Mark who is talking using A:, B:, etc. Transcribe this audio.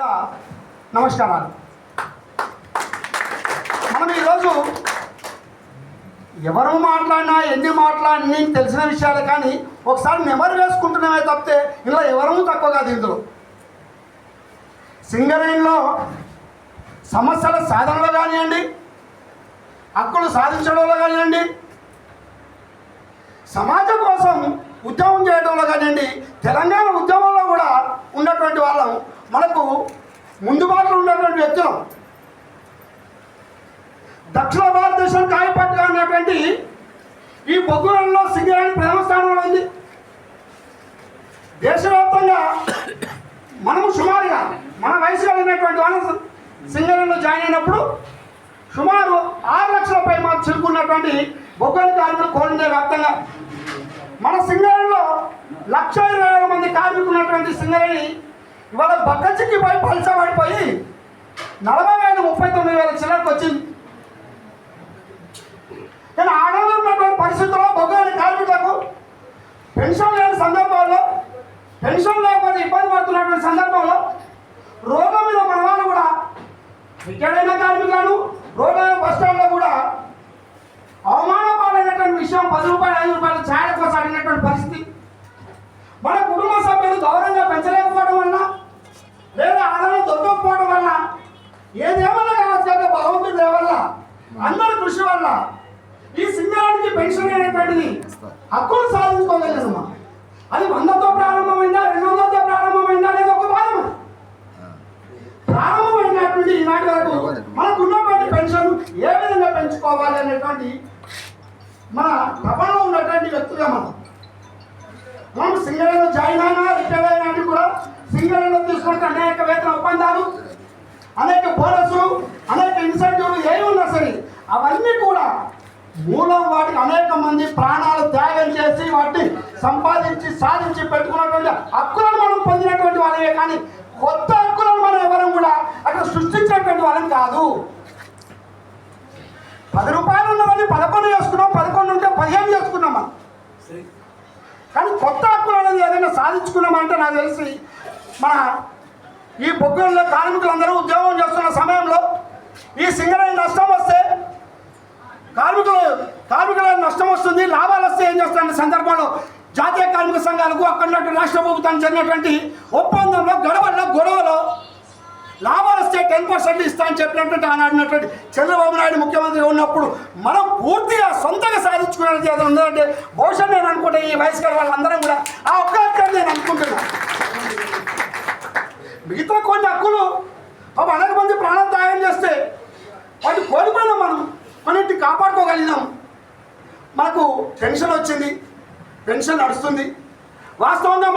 A: కూడా నమస్కారాలు. మనం ఈరోజు ఎవరు మాట్లాడినా ఎన్ని మాట్లాడినా తెలిసిన విషయాలు కానీ ఒకసారి నెమరు వేసుకుంటున్నామే తప్పితే ఇలా ఎవరూ తక్కువ కాదు ఇందులో. సింగరేణిలో సమస్యల సాధనలో కానివ్వండి హక్కులు సాధించడంలో కానివ్వండి సమాజం కోసం ఉద్యమం చేయడంలో కానివ్వండి తెలంగాణ ఉద్యమంలో కూడా ఉన్నటువంటి వాళ్ళం మనకు ముందు బాటలు ఉన్నటువంటి వ్యక్తులం. దక్షిణ భారతదేశం కాయపట్టుగా ఉన్నటువంటి ఈ బొగ్గులలో సింగరేణి ప్రథమ స్థానంలో ఉంది. దేశవ్యాప్తంగా మనము సుమారుగా మన వయసు కలిగినటువంటి వాళ్ళు సింగరేణిలో జాయిన్ అయినప్పుడు సుమారు ఆరు లక్షల పై మాకు చిరుకున్నటువంటి బొగ్గల కార్మికులు కోరిందే వ్యాప్తంగా మన సింగరేణిలో లక్ష ఇరవై మంది కార్మికులు ఉన్నటువంటి సింగరేణి ఇవాళ బక్కచిక్కి పోయి పలిసబడిపోయి నలభై వేలు ముప్పై తొమ్మిది వేల చిల్లరకు వచ్చింది. కానీ ఆడవాళ్ళు ఉన్నటువంటి పరిస్థితుల్లో బొగ్గని కార్మికులకు పెన్షన్ లేని సందర్భాల్లో పెన్షన్ లేకపోతే ఇబ్బంది పడుతున్నటువంటి సందర్భంలో రోడ్ల మీద మన వాళ్ళు కూడా రిటైర్డ్ కార్మికులను రోడ్ల బస్ స్టాండ్లో కూడా అవమానపాలైనటువంటి విషయం పది రూపాయలు ఐదు రూపాయలు ఛాయ ఏదేమన్నా కావచ్చు కాక భగవంతుడి దయ వల్ల అందరి కృషి వల్ల. ఈ సింగరానికి పెన్షన్ అనేటువంటిది హక్కులు సాధించుకోగలిగాను అది వందతో ప్రారంభమైందా రెండు వందలతో ప్రారంభమైందా అనేది ఒక భాగం ప్రారంభమైనటువంటి ఈనాటి వరకు మనకు ఉన్నటువంటి పెన్షన్ ఏ విధంగా పెంచుకోవాలి అనేటువంటి మన తపనలో ఉన్నటువంటి వ్యక్తులుగా మనం. మనం సింగరేణిలో జాయిన్ అయినా రిటైర్ అయినా కూడా సింగరేణిలో మూలం వాటికి అనేక మంది ప్రాణాలు త్యాగం చేసి వాటిని సంపాదించి సాధించి పెట్టుకున్నటువంటి హక్కులను మనం పొందినటువంటి వాళ్ళమే. కానీ కొత్త హక్కులను మనం ఎవరం కూడా అక్కడ సృష్టించినటువంటి వాళ్ళం కాదు. పది రూపాయలు ఉన్నవన్నీ పదకొండు చేసుకున్నాం పదకొండు ఉంటే పదిహేను చేసుకున్నాం మనం. కానీ కొత్త హక్కులు అనేది ఏదైనా సాధించుకున్నామంటే నాకు తెలిసి మన ఈ బొగ్గుల్లో కార్మికులందరూ ఉద్యోగం చేస్తున్న సమయంలో ఈ సింగరేణి నష్టం వస్తే కార్మికులు కార్మికులకు నష్టం వస్తుంది లాభాలు వస్తే ఏం చేస్తారంటే సందర్భంలో జాతీయ కార్మిక సంఘాలకు అక్కడ రాష్ట్ర ప్రభుత్వానికి చెందినటువంటి ఒప్పందంలో గొడవల్లో గొడవలో లాభాలు వస్తే టెన్ పర్సెంట్ ఇస్తా అని చెప్పినటువంటి ఆనాడినటువంటి చంద్రబాబు నాయుడు ముఖ్యమంత్రి ఉన్నప్పుడు మనం పూర్తిగా సొంతంగా సాధించుకునే ఏదైనా ఉందంటే బహుశా నేను అనుకుంటే ఈ వయసు గల వాళ్ళందరం కూడా ఆ ఒక్క హక్కు నేను అనుకుంటున్నాను మిగతా కొన్ని హక్కులు పాపం అనేక మంది ప్రాణం త్యాగం చేస్తే వాటిని కోల్పోయినాం మనం. మనటి కాపాడుకోగలిగినాం. మనకు పెన్షన్ వచ్చింది పెన్షన్ నడుస్తుంది. వాస్తవంగా